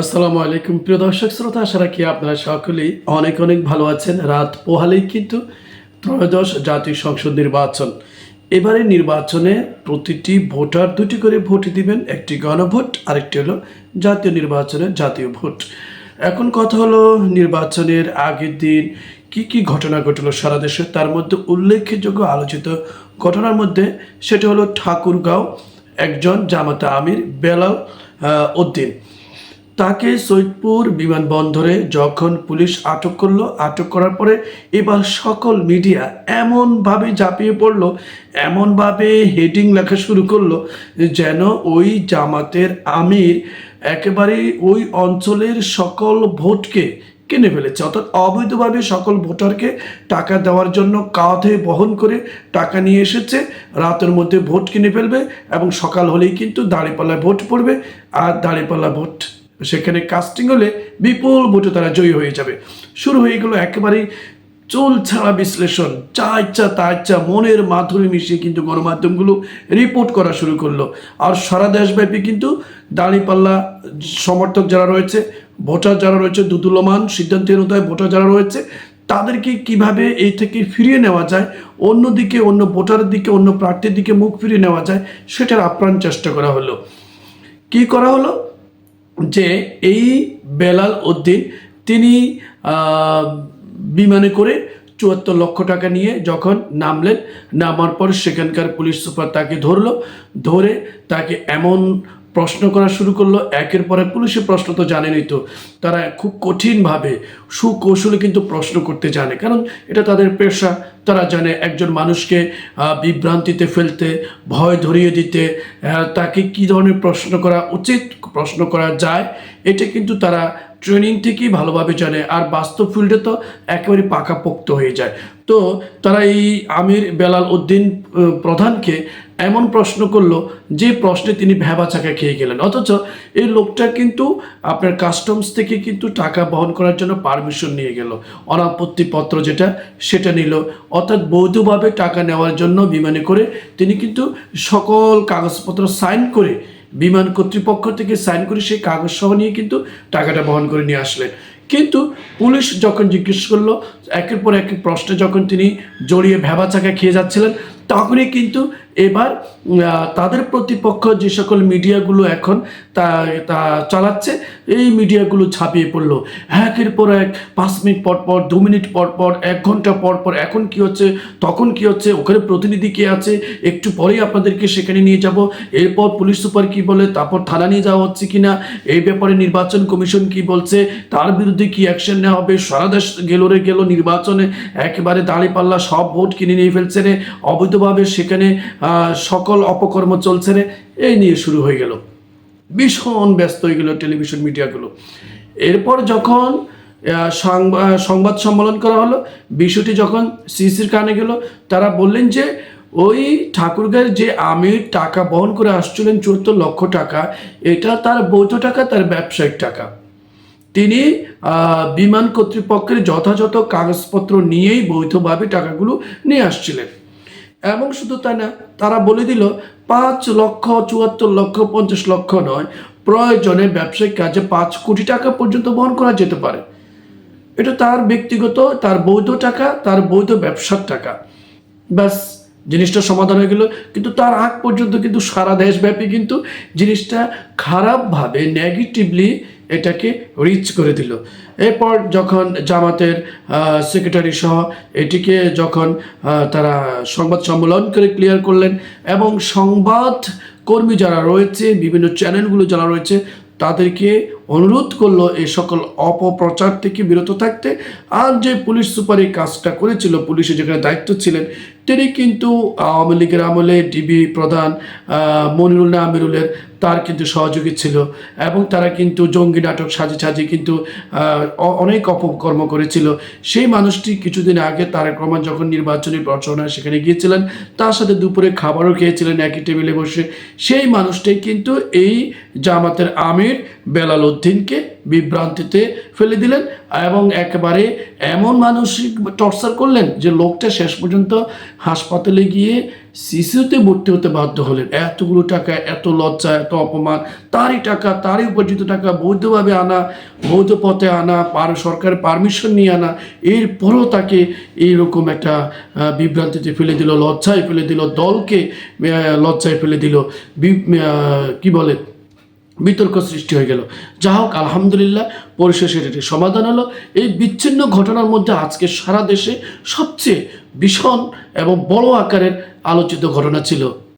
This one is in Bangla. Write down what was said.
আসসালামু আলাইকুম। প্রিয় দর্শক, শ্রোতা, আশা রাখি আপনারা সকলেই অনেক অনেক ভালো আছেন। রাত পোহালেই কিন্তু ত্রয়োদশ জাতীয় সংসদ নির্বাচন। এবারে নির্বাচনে প্রতিটি ভোটার দুটি করে ভোট দিবেন। একটি গণভোট, আরেকটি হলো জাতীয় নির্বাচনে জাতীয় ভোট। এখন কথা হলো নির্বাচনের আগের দিন কি কি ঘটনা ঘটলো সারা দেশে। তার মধ্যে উল্লেখযোগ্য আলোচিত ঘটনার মধ্যে সেটা হলো ঠাকুরগাঁও একজন জামাতা আমির বেলাল উদ্দিন। তাকে সৈয়দপুর বিমানবন্দরে যখন পুলিশ আটক করল, আটক করার পরে এবার সকল মিডিয়া এমনভাবে ঝাঁপিয়ে পড়ল, এমনভাবে হেডিং লেখা শুরু করল যেন ওই জামাতের আমির একেবারে ওই অঞ্চলের সকল ভোটকে কিনে ফেলেছে। অর্থাৎ অবৈধভাবে সকল ভোটারকে টাকা দেওয়ার জন্য কাঁধে বহন করে টাকা নিয়ে এসেছে, রাতের মধ্যে ভোট কিনে ফেলবে এবং সকাল হলেই কিন্তু দাঁড়িপাল্লায় ভোট পড়বে, আর দাঁড়িপাল্লা ভোট সেখানে কাস্টিং হলে বিপুল ভোটে তারা জয়ী হয়ে যাবে। শুরু হয়ে গেল একেবারেই চুল ছাড়া বিশ্লেষণ। যা ইচ্ছা, তা ইচ্ছা, মনের মাধুরী মিশিয়ে কিন্তু গণমাধ্যমগুলো রিপোর্ট করা শুরু করল। আর সারা দেশব্যাপী কিন্তু দাঁড়িপাল্লা সমর্থক যারা রয়েছে, ভোটার যারা রয়েছে দুদুলমান সিদ্ধান্তের উদয় ভোটার যারা রয়েছে, তাদেরকে কীভাবে এই থেকে ফিরিয়ে নেওয়া যায়? অন্যদিকে অন্য ভোটারের দিকে, অন্য প্রার্থীর দিকে মুখ ফিরিয়ে নেওয়া যায়? সেটার আপ্রাণ চেষ্টা করা হলো। কি করা হলো? যে এই বেলাল উদ্দিন তিনি বিমানে করে চুয়াত্তর লক্ষ টাকা নিয়ে যখন নামলেন, নামার পর সেখানকার পুলিশ সুপার তাকে ধরল, ধরে তাকে এমন প্রশ্ন করা শুরু করল, একের পরে পুলিশের প্রশ্ন তো জানেনই তো। তারা খুব কঠিনভাবে, সুকৌশলে কিন্তু প্রশ্ন করতে জানে। কারণ এটা তাদের পেশা, তারা জানে একজন মানুষকে বিভ্রান্তিতে ফেলতে, ভয় ধরিয়ে দিতে তাকে কী ধরনের প্রশ্ন করা উচিত, প্রশ্ন করা যায়, এটা কিন্তু তারা ট্রেনিং থেকেই ভালোভাবে জানে। আর বাস্তব ফিল্ডে তো একেবারে পাকাপোক্ত হয়ে যায়। তো তারা এই আমির বেলাল উদ্দিন প্রধানকে এমন প্রশ্ন করল, যে প্রশ্নে তিনি ভেবা চাকা খেয়ে গেলেন। অথচ এই লোকটা কিন্তু আপনার কাস্টমস থেকে কিন্তু টাকা বহন করার জন্য পারমিশন নিয়ে গেল। অনাপত্তিপত্র যেটা, সেটা নিল। অর্থাৎ বৈধভাবে টাকা নেওয়ার জন্য বিমানে করে তিনি কিন্তু সকল কাগজপত্র সাইন করে, বিমান কর্তৃপক্ষ থেকে সাইন করে সেই কাগজ সহ নিয়ে কিন্তু টাকাটা বহন করে নিয়ে আসলেন। কিন্তু পুলিশ যখন জিজ্ঞেস করল একের পর এক প্রশ্নে যখন তিনি জড়িয়ে ভেবা চাকা খেয়ে যাচ্ছিলেন, তখনই কিন্তু এবার তাদের প্রতিপক্ষ যে সকল মিডিয়াগুলো এখন তা তা চালাচ্ছে, এই মিডিয়াগুলো ছাপিয়ে পড়ল। একের পর এক, পাঁচ মিনিট পর পর, দু মিনিট পর পর, এক ঘণ্টা পর পর, এখন কি হচ্ছে, তখন কি হচ্ছে, ওখানে প্রতিনিধি কে আছে, একটু পরেই আপনাদেরকে সেখানে নিয়ে যাব, এরপর পুলিশ সুপার কি বলে, তারপর থানা নিয়ে যাওয়া হচ্ছে কিনা, এই ব্যাপারে নির্বাচন কমিশন কি বলছে, তার বিরুদ্ধে কি অ্যাকশন নেওয়া হবে, সারা দেশ গেল রে গেল নির্বাচনে একেবারে দাঁড়িপাল্লা সব ভোট কিনে নিয়ে ফেলছে রে। অবৈধভাবে সেখানে সকল অপকর্ম চলছে রে। এই নিয়ে শুরু হয়ে গেল। ভীষণ ব্যস্ত হয়ে গেল টেলিভিশন মিডিয়াগুলো। এরপর যখন সংবাদ সম্মেলন করা হলো, বিষয়টি যখন সিসির কানে গেল, তারা বললেন যে, ওই ঠাকুরগাঁয়ের যে আমির টাকা বহন করে আসছিলেন চুয়াত্তর লক্ষ টাকা, এটা তার বৈধ টাকা, তার ব্যবসায়িক টাকা। তিনি বিমান কর্তৃপক্ষের যথাযথ কাগজপত্র নিয়েই বৈধভাবে টাকাগুলো নিয়ে আসছিলেন। এবং শুধু তাই না, তারা বলে দিল, পাঁচ লক্ষ, চুয়াত্তর লক্ষ, পঞ্চাশ লক্ষ নয়, প্রয়োজনে ব্যবসায়িক কাজে পাঁচ কোটি টাকা পর্যন্ত বহন করা যেতে পারে। এটা তার ব্যক্তিগত, তার বৈধ টাকা, তার বৈধ ব্যবসার টাকা। ব্যাস, জিনিসটা সমাধান হয়ে গেল। কিন্তু তার আগ পর্যন্ত কিন্তু সারা দেশব্যাপী কিন্তু জিনিসটা খারাপভাবে নেগেটিভলি এটাকে রিচ করে দিল। এরপর যখন জামাতের সেক্রেটারি সহ এটিকে যখন তারা সংবাদ সম্মেলন করে ক্লিয়ার করলেন এবং সংবাদ কর্মী যারা রয়েছে, বিভিন্ন চ্যানেলগুলো যারা রয়েছে, তাদেরকে অনুরোধ করল এই সকল অপপ্রচার থেকে বিরত থাকতে। আর যে পুলিশ সুপার কাজটা করেছিল, পুলিশে যেখানে দায়িত্ব ছিলেন তিনি কিন্তু আওয়ামী লীগের আমলে ডিবি প্রধান মনিরুল না আমিরুলের তার কিন্তু সহযোগী ছিল এবং তারা কিন্তু জঙ্গি নাটক সাজিয়ে সাজিয়ে কিন্তু অনেক অপকর্ম করেছিল। সেই মানুষটি কিছুদিন আগে তারেক রহমান যখন নির্বাচনী প্রচারণায় সেখানে গিয়েছিলেন, তার সাথে দুপুরে খাবারও খেয়েছিলেন একই টেবিলে বসে। সেই মানুষটি কিন্তু এই জামাতের আমির বেলাল উদ্দিনকে বিভ্রান্তিতে ফেলে দিলেন এবং একেবারে এমন মানসিক টর্চার করলেন যে লোকটা শেষ পর্যন্ত হাসপাতালে গিয়ে সিসিউতে ভর্তি হতে বাধ্য হলেন। এতগুলো টাকা, এত লজ্জা, এত অপমান, তারই টাকা, তারই উপার্জিত টাকা বৈধভাবে আনা, বৈধ পথে আনা, পার সরকারের পারমিশন নিয়ে আনা, এরপরও তাকে এইরকম একটা বিভ্রান্তিতে ফেলে দিল, লজ্জায় ফেলে দিল, দলকে লজ্জায় ফেলে দিল কি বলে বিতর্ক সৃষ্টি হয়ে গেল। যা হোক, আলহামদুলিল্লাহ, পরিশেষে এটি সমাধান হলো। এই বিচ্ছিন্ন ঘটনার মধ্যে আজকে সারা দেশে সবচেয়ে ভীষণ এবং বড় আকারের আলোচিত ঘটনা ছিল।